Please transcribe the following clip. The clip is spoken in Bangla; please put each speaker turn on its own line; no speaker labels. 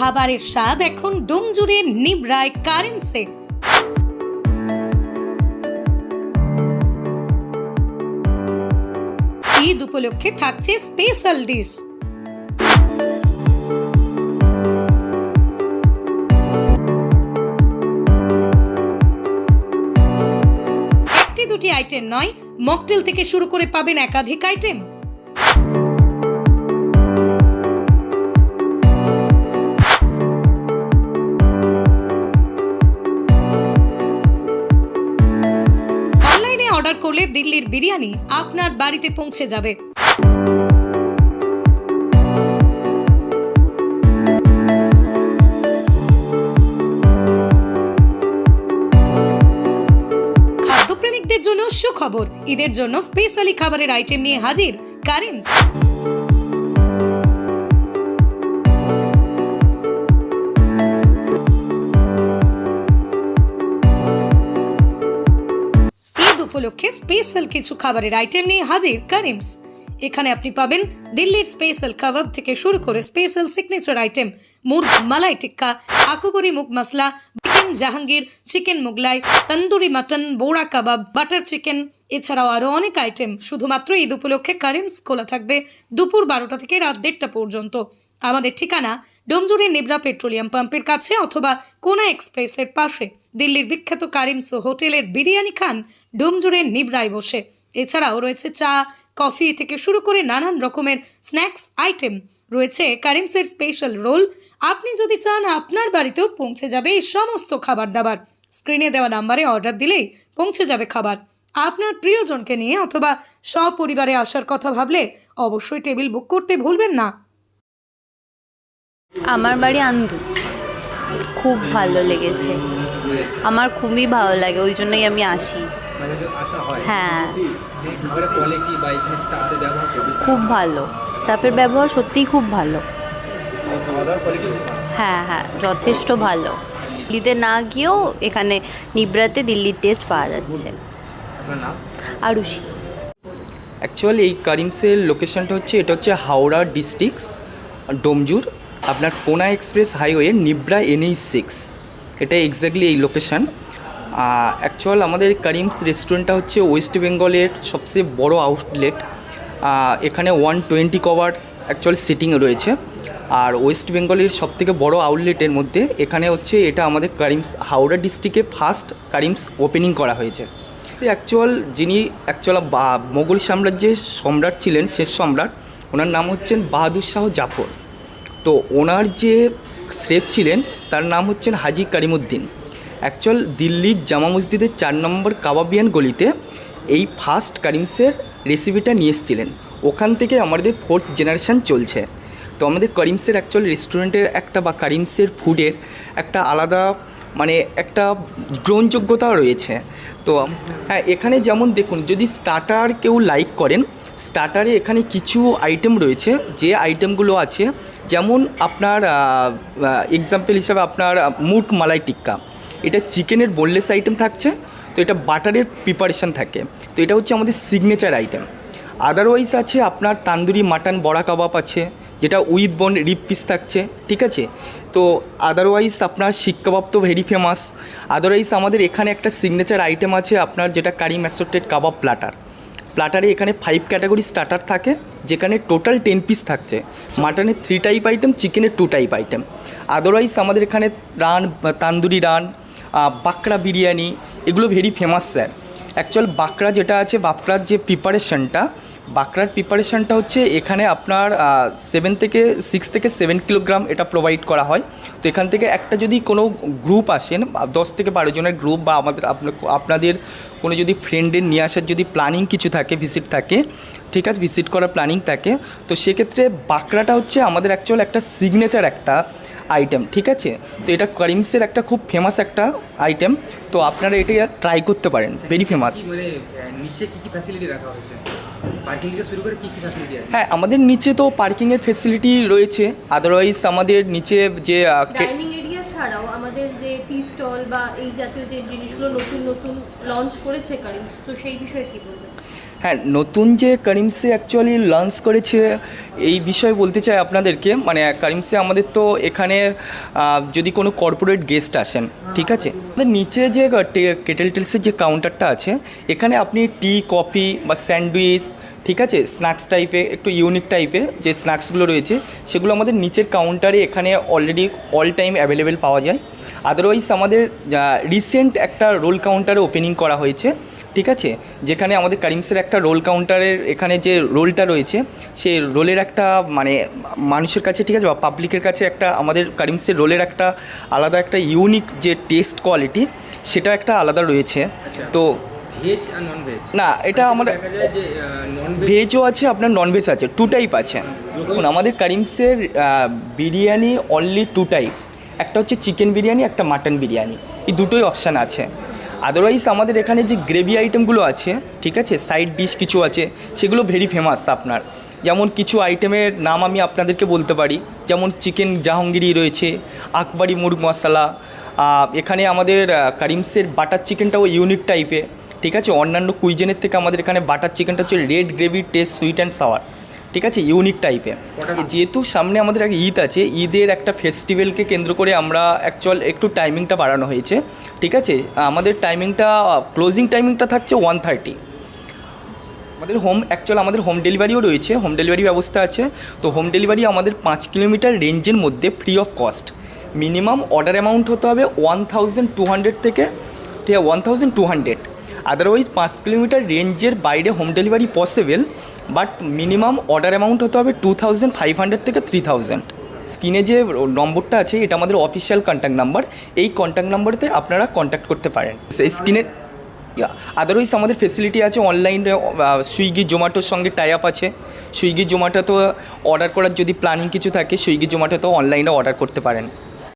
খাবারের স্বাদ এখন ডোমজুড়ে নিবরায় কারেন্সে। ঈদ উপলক্ষে থাকছে স্পেশাল ডিশ। একটি দুটি আইটেম নয়, মকটেল থেকে শুরু করে পাবেন একাধিক আইটেম। দিল্লির বিরিয়ানি আপনার বাড়িতে পৌঁছে যাবে। খাদ্যপ্রেমিকদের জন্য সুখবর। ঈদের জন্য স্পেশালি খাবারের আইটেম নিয়ে হাজির কারিমস উপলক্ষে স্পেশাল কিছু খাবারের আইটেম নিয়ে হাজির কারিমস এখানে আপনি পাবেন দিল্লির স্পেশাল কাবাব থেকে শুরু করে স্পেশাল সিগনেচার আইটেম মুরগ মালাই টিক্কা আকুগুরি মুগ masala chicken Jahangir chicken Mughlai, tandoori mutton বোড়া কাবাব বাটার চিকেন এছাড়াও আরও অনেক আইটেম শুধুমাত্র ঈদ উপলক্ষে কারিমস খোলা থাকবে দুপুর বারোটা থেকে রাত দেড়টা পর্যন্ত। আমাদের ঠিকানা ডোমজুড়ের নিবরা পেট্রোলিয়াম পাম্পের কাছে অথবা কোনা এক্সপ্রেসের পাশে দিল্লির বিখ্যাত কারিমস হোটেলের বিরিয়ানি খান ডোমজুড়ের নিবরায় বসে। এছাড়াও রয়েছে চা, কফি থেকে শুরু করে নানান রকমের স্ন্যাক্স আইটেম। রয়েছে কারিমসের স্পেশাল রোল। আপনি যদি চান আপনার বাড়িতেও পৌঁছে যাবে এই সমস্ত খাবার দাবার স্ক্রিনে দেওয়া নাম্বারে অর্ডার দিলেই পৌঁছে যাবে খাবার। আপনার প্রিয়জনকে নিয়ে অথবা সপরিবারে আসার কথা ভাবলে অবশ্যই টেবিল বুক করতে ভুলবেন না।
আমার বাড়ি আন্দু। খুব ভালো লেগেছে। আমার খুবই ভালো লাগে, ওই জন্যই আমি আসি।
হয়।
খুব ভালো। স্টাফের ব্যবহার সত্যিই খুব ভালো। হ্যাঁ হ্যাঁ যথেষ্ট ভালো। দিল্লিতে না গিয়েও এখানে নিবরাতে দিল্লির টেস্ট পাওয়া যাচ্ছে। আরুষি
অ্যাকচুয়ালি এই কারিমসের লোকেশনটা হচ্ছে, এটা হচ্ছে হাওড়া ডিস্ট্রিক্ট ডোমজুর। আপনার কোনা এক্সপ্রেস হাইওয়ে নিবরা এনএইচ সিক্স। এটা এক্স্যাক্টলি এই লোকেশান অ্যাকচুয়াল আমাদের কারিমস রেস্টুরেন্টটা হচ্ছে ওয়েস্ট বেঙ্গলের সবচেয়ে বড় আউটলেট এখানে one twenty cover actual seating রয়েছে। আর ওয়েস্ট বেঙ্গলের সবথেকে বড় আউটলেটের মধ্যে এখানে হচ্ছে এটা আমাদের কারিমস হাওড়া ডিস্ট্রিক্টে ফার্স্ট কারিমস ওপেনিং করা হয়েছে। সে অ্যাকচুয়াল যিনি অ্যাকচুয়াল মোগল সাম্রাজ্যের সম্রাট ছিলেন, শেষ সম্রাট, ওনার নাম হচ্ছেন বাহাদুর শাহ জাফর। তো ওনার যে শ্রেফ ছিলেন, তার নাম হচ্ছেন হাজি করিমুদ্দিন। অ্যাকচুয়াল দিল্লির জামা মসজিদের চার নম্বর কাবাবিয়ান গলিতে এই ফার্স্ট কারিমসের রেসিপিটা নিয়ে এসেছিলেন। ওখান থেকে আমাদের ফোর্থ জেনারেশান চলছে। তো আমাদের করিমসের অ্যাকচুয়াল রেস্টুরেন্টের একটা বা করিমসের ফুডের একটা আলাদা মানে একটা গ্রহণযোগ্যতা রয়েছে। তো হ্যাঁ এখানে যেমন দেখুন, যদি স্টার্টার কেউ লাইক করেন স্টার্টারে এখানে কিছু আইটেম রয়েছে, যে আইটেমগুলো আছে, যেমন আপনার এক্সাম্পল হিসাবে আপনার মুট মালাই টিক্কা। এটা চিকেনের বোনলেস আইটেম থাকছে, তো এটা বাটারের প্রিপারেশান থাকে। তো এটা হচ্ছে আমাদের সিগনেচার আইটেম আদারওয়াইজ আছে আপনার তান্দুরি মাটন, বড়া কাবাব আছে যেটা উইথ বোন রিপ পিস থাকছে, ঠিক আছে? তো আদারওয়াইজ আপনার শিক কাবাব তো ভেরি ফেমাস আদারওয়াইজ আমাদের এখানে একটা সিগনেচার আইটেম আছে আপনার যেটা কারি ম্যাসোটেড কাবাব প্লাটার প্লাটারে এখানে ফাইভ ক্যাটাগরি স্টার্টার থাকে, যেখানে টোটাল টেন পিস থাকছে। মাটনের থ্রি টাইপ আইটেম চিকেনের টু টাইপ আইটেম আদারওয়াইজ আমাদের এখানে রান তান্দুরি রান বাঁকড়া বিরিয়ানি, এগুলো very famous sir actual Bankra যেটা আছে, বাঁকড়ার যে প্রিপারেশনটা বাঁকড়ার প্রিপারেশনটা হচ্ছে এখানে আপনার সেভেন থেকে সিক্স থেকে সেভেন কিলোগ্রাম এটা প্রোভাইড করা হয়। তো এখান থেকে একটা যদি কোনো গ্রুপ আসেন দশ থেকে বারো জনের গ্রুপ বা আমাদের আপনা- আপনাদের কোনো যদি ফ্রেন্ডের নিয়ে আসার যদি প্ল্যানিং কিছু থাকে ভিজিট থাকে, ঠিক আছে ভিজিট করার প্ল্যানিং থাকে, তো সেক্ষেত্রে বাঁকড়াটা হচ্ছে আমাদের অ্যাকচুয়াল একটা সিগনেচার একটা আইটেম ঠিক আছে? তো এটা করিমসের একটা খুব ফেমাস একটা আইটেম তো আপনারা এটা ট্রাই করতে পারেন ভেরি ফেমাস
মানে নিচে কি কি ফ্যাসিলিটি রাখা হয়েছে? পার্কিং থেকে শুরু করে কি কি ফ্যাসিলিটি আছে?
হ্যাঁ আমাদের নিচে তো পার্কিংয়ের ফেসিলিটি রয়েছে আদারওয়াইজ আমাদের নিচে যে আহ, কে-
ডাইনিং এরিয়া ছাড়াও আমাদের যে টি স্টল বা এই জাতীয় যে জিনিসগুলো নতুন নতুন লঞ্চ করেছে কারিমস তো সেই বিষয়ে কি বলবেন?
হ্যাঁ নতুন যে করিমসে অ্যাকচুয়ালি লঞ্চ করেছে, এই বিষয়ে বলতে চাই আপনাদেরকে মানে করিমসে আমাদের তো এখানে যদি কোনো কর্পোরেট গেস্ট আসেন, ঠিক আছে? নিচে যে কেটেল টেলসের যে কাউন্টারটা আছে, এখানে আপনি টি কফি বা স্যান্ডউইচ ঠিক আছে? স্ন্যাক্স টাইপে একটু ইউনিক টাইপের যে স্ন্যাক্সগুলো রয়েছে, সেগুলো আমাদের নিচের কাউন্টারে এখানে অলরেডি অল টাইম অ্যাভেলেবেল পাওয়া যায়। আদারওয়াইজ আমাদের রিসেন্ট একটা রোল কাউন্টারে ওপেনিং করা হয়েছে ঠিক আছে? যেখানে আমাদের কারিমসের একটা রোল কাউন্টারের এখানে যে রোলটা রয়েছে সেই রোলের একটা মানে মানুষের কাছে ঠিক আছে বা পাবলিকের কাছে একটা আমাদের কারিমসের রোলের একটা আলাদা একটা ইউনিক যে টেস্ট কোয়ালিটি সেটা একটা আলাদা রয়েছে। তো
ভেজ আর নন ভেজ
না এটা
যে নন
ভেজও আছে আপনার নন ভেজ আছে টু টাইপ আছে। দেখুন আমাদের কারিমসের বিরিয়ানি অনলি টু টাইপ একটা হচ্ছে চিকেন বিরিয়ানি, একটা মাটন বিরিয়ানি। এই দুটোই অপশান আছে। আদারওয়াইজ আমাদের এখানে যে গ্রেভি আইটেমগুলো আছে, ঠিক আছে সাইড ডিশ কিছু আছে, সেগুলো ভেরি ফেমাস আপনার। যেমন কিছু আইটেমের নাম আমি আপনাদেরকে বলতে পারি, যেমন চিকেন জাহাঙ্গীরি রয়েছে, আকবারি মুরগ মশলা এখানে আমাদের কারিমসের বাটার চিকেনটাও ইউনিক টাইপের ঠিক আছে, অন্যান্য কুইজেনের থেকে আমাদের এখানে বাটার চিকেনটা হচ্ছে red gravy taste sweet and sour ঠিক আছে? ইউনিক টাইপের যেহেতু সামনে আমাদের একটা ঈদ আছে ঈদের একটা ফেস্টিভ্যালকে কেন্দ্র করে আমরা অ্যাকচুয়াল একটু টাইমিংটা বাড়ানো হয়েছে। ঠিক আছে? আমাদের টাইমিংটা ক্লোজিং টাইমিংটা থাকছে ওয়ান থার্টি আমাদের হোম অ্যাকচুয়াল আমাদের হোম ডেলিভারিও রয়েছে হোম ডেলিভারি ব্যবস্থা আছে। তো হোম ডেলিভারি আমাদের পাঁচ কিলোমিটার রেঞ্জের মধ্যে free of cost minimum order amount হতে হবে ওয়ান থাউজেন্ড টু হান্ড্রেড থেকে ঠিক আছে? One thousand two hundred otherwise পাঁচ কিলোমিটার রেঞ্জের বাইরে home delivery possible but minimum order amount হতে হবে টু থাউজেন্ড ফাইভ হান্ড্রেড থেকে থ্রি থাউজেন্ড স্ক্রিনে যে নম্বরটা আছে, এটা আমাদের অফিসিয়াল কন্ট্যাক্ট নাম্বার এই কন্ট্যাক্ট নাম্বারতে আপনারা কন্ট্যাক্ট করতে পারেন। সেই স্ক্রিনে আদারওয়াইজ আমাদের ফেসিলিটি আছে অনলাইনে সুইগি জোম্যাটোর সঙ্গে টাই আপ আছে। সুইগি জোম্যাটো তো অর্ডার করার যদি প্ল্যানিং কিছু থাকে সুইগি জোম্যাটো তো অনলাইনে অর্ডার করতে পারেন।